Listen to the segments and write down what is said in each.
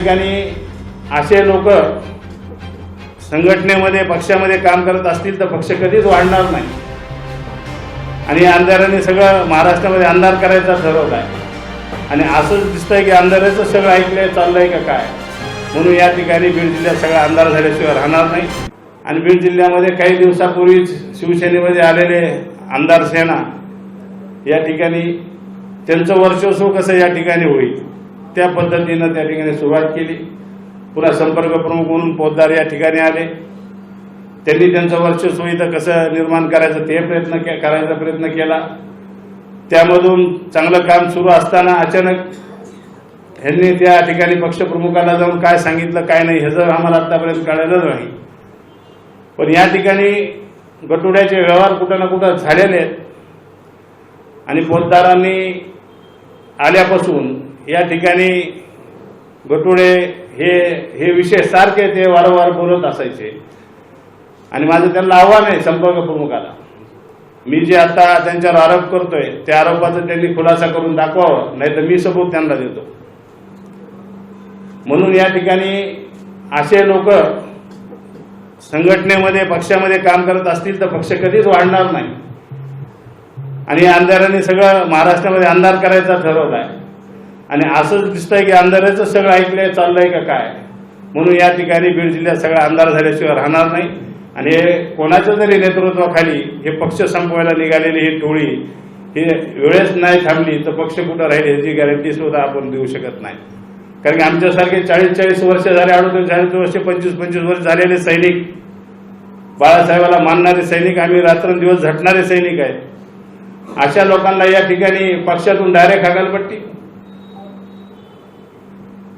ठिकाणी असे लोक संघटनेमध्ये पक्षामध्ये काम करत असतील तर पक्ष कधीच वाढणार नाही. आणि आमदारांनी सगळं महाराष्ट्रामध्ये अंधार करायचा ठरवलं आहे. आणि असंच दिसतंय की अंधाराचं सगळं ऐकलंय चाललंय का काय? म्हणून या ठिकाणी बीड जिल्ह्यात सगळा अंधार झाल्याशिवाय राहणार नाही. आणि बीड जिल्ह्यामध्ये काही दिवसापूर्वीच शिवसेनेमध्ये आलेले आमदार सेना या ठिकाणी त्यांचं वर्चस्व कसं या ठिकाणी होईल? त्या पद्धतीनं त्या ठिकाणी सुरुवात केली. पुन्हा संपर्क प्रमुख म्हणून पोद्दार या ठिकाणी आले. त्यांनी त्यांचं वर्चस्व इथं कसं निर्माण करायचं ते प्रयत्न के करायचा प्रयत्न केला. त्यामधून चांगलं काम सुरू असताना अचानक ह्यांनी त्या ठिकाणी पक्षप्रमुखाला जाऊन काय सांगितलं काय नाही ह्याचं आम्हाला आत्तापर्यंत कळलेलं नाही. पण या ठिकाणी गटुड्याचे व्यवहार कुठं ना कुठं झालेले आहेत. आणि पोतदारांनी आल्यापासून या ठिकाणी गटुळे हे हे विषय सारखे ते वारंवार बोलत असायचे. आणि माझं त्यांना आव्हान आहे संपर्क प्रमुखाला. मी जे आता त्यांच्यावर आरोप करतोय त्या आरोपाचा त्यांनी खुलासा करून दाखवावा नाही तर मी सबूत त्यांना देतो. म्हणून या ठिकाणी असे लोक संघटनेमध्ये पक्षामध्ये काम करत असतील तर पक्ष कधीच वाढणार नाही. आणि अंधाराने सगळं महाराष्ट्रामध्ये अंधार करायचा ठरवला आहे आणि असंच दिसतंय की अंधाराचं सगळं ऐकलंय चाललंय का काय? म्हणून या ठिकाणी बीड जिल्ह्यात सगळा अंधार झाल्याशिवाय राहणार नाही. आणि हे कोणाच्या जरी नेतृत्वाखाली हे पक्ष संपवायला निघालेली ही टोळी ही वेळेच नाही थांबली तर पक्ष कुठं राहील याची गॅरंटी सुद्धा आपण देऊ शकत नाही. कारण की आमच्यासारखे चाळीस चाळीस वर्ष झाले अडोतीस चाळीस वर्ष पंचवीस पंचवीस वर्ष झालेले सैनिक बाळासाहेबाला मानणारे सैनिक आम्ही रात्रंदिवस झटणारे सैनिक आहेत. अशा लोकांना या ठिकाणी पक्षातून डायरेक्ट हकालपट्टी.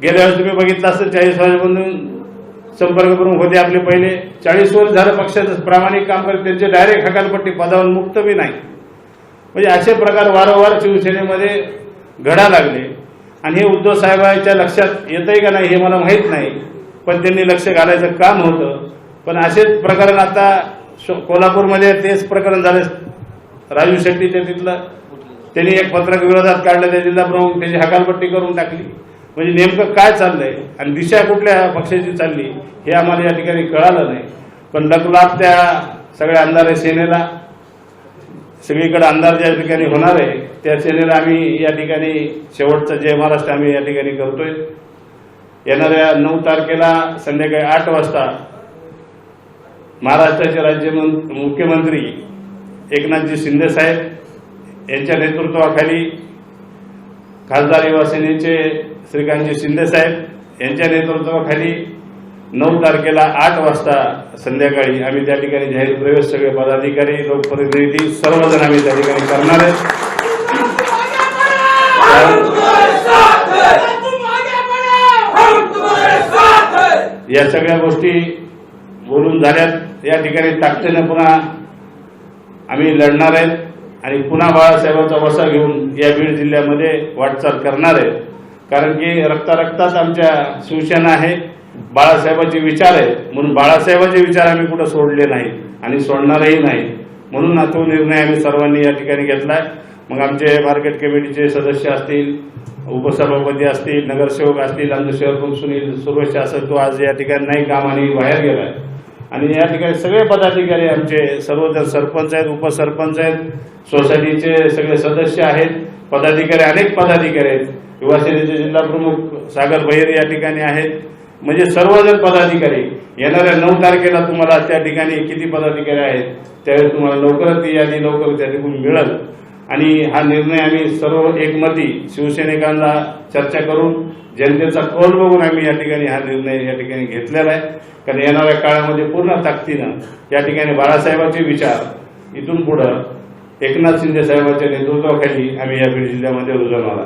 गेल्या वेळेस तुम्ही बघितलं असतं चाळीस वर्षापासून संपर्क करून होते आपले पहिले. चाळीस वर्ष झालं पक्षाचं प्रामाणिक काम करत त्यांचे डायरेक्ट हकालपट्टी पदावरून मुक्त बी नाही. म्हणजे असे प्रकार वारंवार शिवसेनेमध्ये घडा लागले. आणि हे उद्धव साहेबांच्या लक्षात येतंय का नाही हे मला माहीत नाही. पण त्यांनी लक्ष घालायचं काम होतं. पण असेच प्रकरण आता शो- कोल्हापूरमध्ये तेच प्रकरण झाले. राजू शेट्टीच्या तिथलं. त्यांनी एक पत्रक विरोधात काढलं त्या जिल्हाप्रमुख त्याची हकालपट्टी करून टाकली. म्हणजे नेमकं काय चाललंय? आणि दिशा कुठल्या पक्षाची चालली हे आम्हाला या ठिकाणी कळालं नाही. पण लकलाप त्या सगळ्या अंधारे सेनेला. सगळीकडे अंधार ज्या ठिकाणी होणार आहे त्या सेनेला आम्ही या ठिकाणी शेवटचं जय महाराष्ट्र आम्ही या ठिकाणी करतोय. येणाऱ्या नऊ तारखेला संध्याकाळी आठ वाजता महाराष्ट्राचे राज्य मुख्यमंत्री एकनाथजी शिंदे साहेब यांच्या नेतृत्वाखाली खासदार युवासेनेचे श्रीकांतजी शिंदे साहेब यांच्या नेतृत्वाखाली नऊ तारखेला आठ वाजता संध्याकाळी आम्ही त्या ठिकाणी जाहीर प्रवेश सगळे पदाधिकारी लोकप्रतिनिधी सर्वजण आम्ही त्या ठिकाणी करणार आहेत. या सगळ्या गोष्टी बोलून झाल्यात. या ठिकाणी ताकदीनं पुन्हा आम्ही लढणार आहेत. आणि पुन्हा बाळासाहेबांचा वसा घेऊन या बीड जिल्ह्यामध्ये वाटचाल करणार आहे. कारण की रक्ता आमच्या शिवसेना आहे बाळासाहेबांचे विचार आहे म्हणून बाळासाहेबांचे विचार आम्ही कुठं सोडले नाही आणि सोडणारही नाही. म्हणून हा तो निर्णय आम्ही सर्वांनी या ठिकाणी घेतलाय. मग आमचे मार्केट कमिटीचे सदस्य असतील उपसभापती असतील नगरसेवक असतील आमचे शहर प्रमुख सुनील सुरेश असं तो आज या ठिकाणी नाही कामाने बाहेर गेलाय. आणि या ठिकाणी सगळे पदाधिकारी आमचे सर्वजण सरपंच आहेत उपसरपंच आहेत सोसायटीचे सगळे सदस्य आहेत. पदाधिकारी अनेक पदाधिकारी आहेत. युवासेनेचे जिल्हा प्रमुख सागर भैर या ठिकाणी आहेत. म्हणजे सर्वजण पदाधिकारी. येणाऱ्या नऊ तारखेला तुम्हाला त्या ठिकाणी किती पदाधिकारी आहेत त्यावेळेस तुम्हाला लवकरच ती यादी लवकर त्या ठिकाणी मिळेल. आणि हा निर्णय आम्ही सर्व एकमती शिवसैनिकांना चर्चा करून जनतेचा कौल बघून आम्ही या ठिकाणी हा निर्णय या ठिकाणी घेतलेला आहे. कारण येणाऱ्या काळामध्ये पूर्ण ताकदीनं या ठिकाणी बाळासाहेबांचे विचार इथून पुढं एकनाथ शिंदे साहेबांच्या नेतृत्वाखाली आम्ही या बीड जिल्ह्यामध्ये रुजवणार